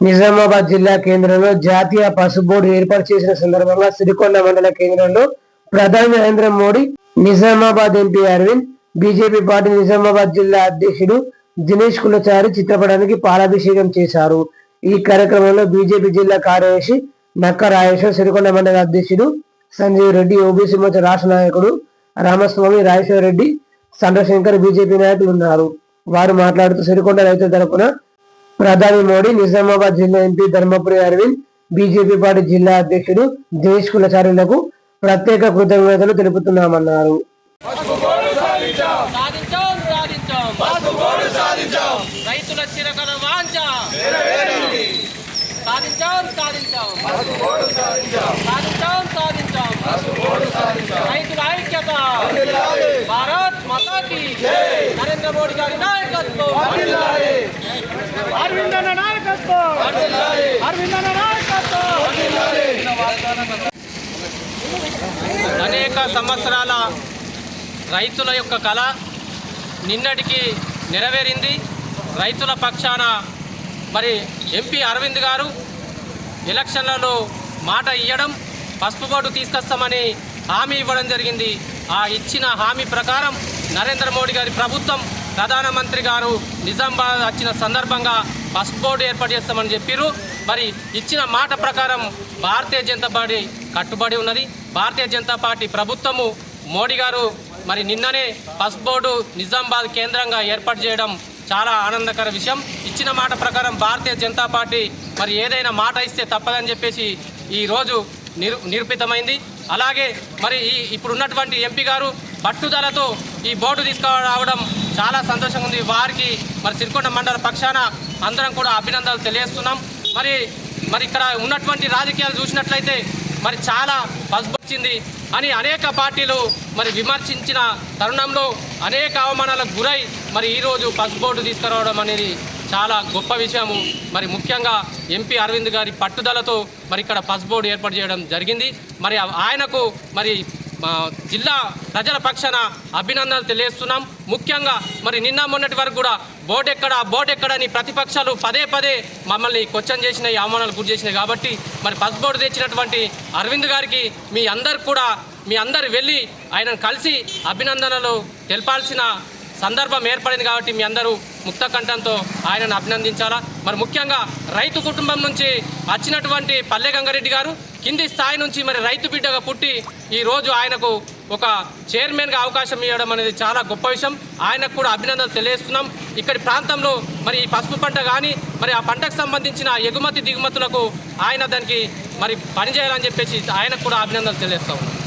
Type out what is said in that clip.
నిజామాబాద్ జిల్లా కేంద్రంలో జాతీయ పసు బోర్డు ఏర్పాటు చేసిన సందర్భంగా సిరికొండ మండల కేంద్రంలో ప్రధాని Narendra Modi Nizamabad MP Arvind BJP party Nizamabad జిల్లా అధ్యక్షుడు దినేష్ కులచారి చిత్రపటానికి పాలాభిషేకం చేశారు. ఈ కార్యక్రమంలో బీజేపీ జిల్లా కార్యదర్శి నక్క రాజేశ్వర్ సిరికొండ మండల అధ్యక్షుడు సంజీవ్ రెడ్డి ఓబీసీ మోర్చా రాష్ట్ర నాయకుడు రామస్వామి రాజేశ్వర రెడ్డి చంద్రశంకర్ బీజేపీ నాయకులు ఉన్నారు. వారు మాట్లాడుతూ సిరికొండ రైతుల తరపున ప్రధాని మోడీ నిజామాబాద్ జిల్లా MP Dharmapuri Arvind BJP party జిల్లా అధ్యక్షుడు దినేష్ కులచారులకు ప్రత్యేక కృతజ్ఞతలు తెలుపుతున్నామన్నారు. సాధించాం సాధించాం. రైతుల చిరకల వాంఛ. సాధించాం సాధించాం. సాధించాం సాధించాం. రైతుల ఐక్యత. భారత్ మాతాకి. నరేంద్ర మోడీ గారి నాయకత్వం. నాయకత్వం! నాయకత్వం! అనేక సంవత్సరాల రైతుల యొక్క కళ నిన్నటికి నెరవేరింది. రైతుల పక్షాన మరి ఎంపీ అరవింద్ గారు ఎలక్షన్లలో మాట ఇవ్వడం పసుపు బోర్డు తీసుకొస్తామని హామీ ఇవ్వడం జరిగింది. ఆ ఇచ్చిన హామీ ప్రకారం నరేంద్ర మోడీ గారి ప్రభుత్వం ప్రధానమంత్రి గారు నిజామాబాద్ వచ్చిన సందర్భంగా పసుపు బోర్డు ఏర్పాటు చేస్తామని చెప్పారు మరి ఇచ్చిన మాట ప్రకారం భారతీయ జనతా పార్టీ కట్టుబడి ఉన్నది. భారతీయ జనతా పార్టీ ప్రభుత్వము మోడీ గారు మరి నిన్ననే పసుపు బోర్డు నిజామాబాద్ కేంద్రంగా ఏర్పాటు చేయడం చాలా ఆనందకర విషయం. ఇచ్చిన మాట ప్రకారం భారతీయ జనతా పార్టీ మరి ఏదైనా మాట ఇస్తే తప్పదని చెప్పేసి ఈరోజు నిరు నిరూపితమైంది. అలాగే మరి ఈ ఇప్పుడున్నటువంటి ఎంపీ గారు పట్టుదలతో ఈ బోర్డు తీసుకురావడం చాలా సంతోషంగా ఉంది. వారికి మరి సిరికొండ మండల పక్షాన అందరం కూడా అభినందనలు తెలియజేస్తున్నాం. మరి మరి ఇక్కడ ఉన్నటువంటి రాజకీయాలు చూసినట్లయితే మరి చాలా పసుపొచ్చింది అని అనేక పార్టీలు మరి విమర్శించిన తరుణంలో అనేక అవమానాలకు గురై మరి ఈరోజు పసుపు బోర్డు తీసుకురావడం అనేది చాలా గొప్ప విషయము. మరి ముఖ్యంగా ఎంపీ అరవింద్ గారి పట్టుదలతో మరి ఇక్కడ పసుపు బోర్డు ఏర్పాటు చేయడం జరిగింది. మరి ఆయనకు మరి జిల్లా ప్రజల పక్షాన అభినందనలు తెలియజేస్తున్నాం. ముఖ్యంగా మరి నిన్న మొన్నటి వరకు కూడా బోర్డు ఎక్కడ బోర్డు ఎక్కడని ప్రతిపక్షాలు పదే పదే మమ్మల్ని క్వశ్చన్ చేసినాయి అవమానాలు గురి చేసినాయి కాబట్టి మరి పస్ బోర్డు తెచ్చినటువంటి అరవింద్ గారికి మీ అందరు కూడా మీ అందరు వెళ్ళి ఆయనను కలిసి అభినందనలు తెలపాల్సిన సందర్భం ఏర్పడింది కాబట్టి మీ అందరూ ముక్త కంఠంతో ఆయనను అభినందించాలా? మరి ముఖ్యంగా రైతు కుటుంబం నుంచి వచ్చినటువంటి పల్లె గంగారెడ్డి గారు కింది స్థాయి నుంచి మరి రైతు బిడ్డగా పుట్టి ఈ రోజు ఆయనకు ఒక చైర్మన్గా అవకాశం ఇవ్వడం అనేది చాలా గొప్ప విషయం. ఆయనకు కూడా అభినందనలు తెలియజేస్తున్నాం. ఇక్కడి ప్రాంతంలో మరి ఈ పసుపు పంట కానీ మరి ఆ పంటకు సంబంధించిన ఎగుమతి దిగుమతులకు ఆయన దానికి మరి పనిచేయాలని చెప్పేసి ఆయనకు కూడా అభినందనలు తెలియజేస్తాం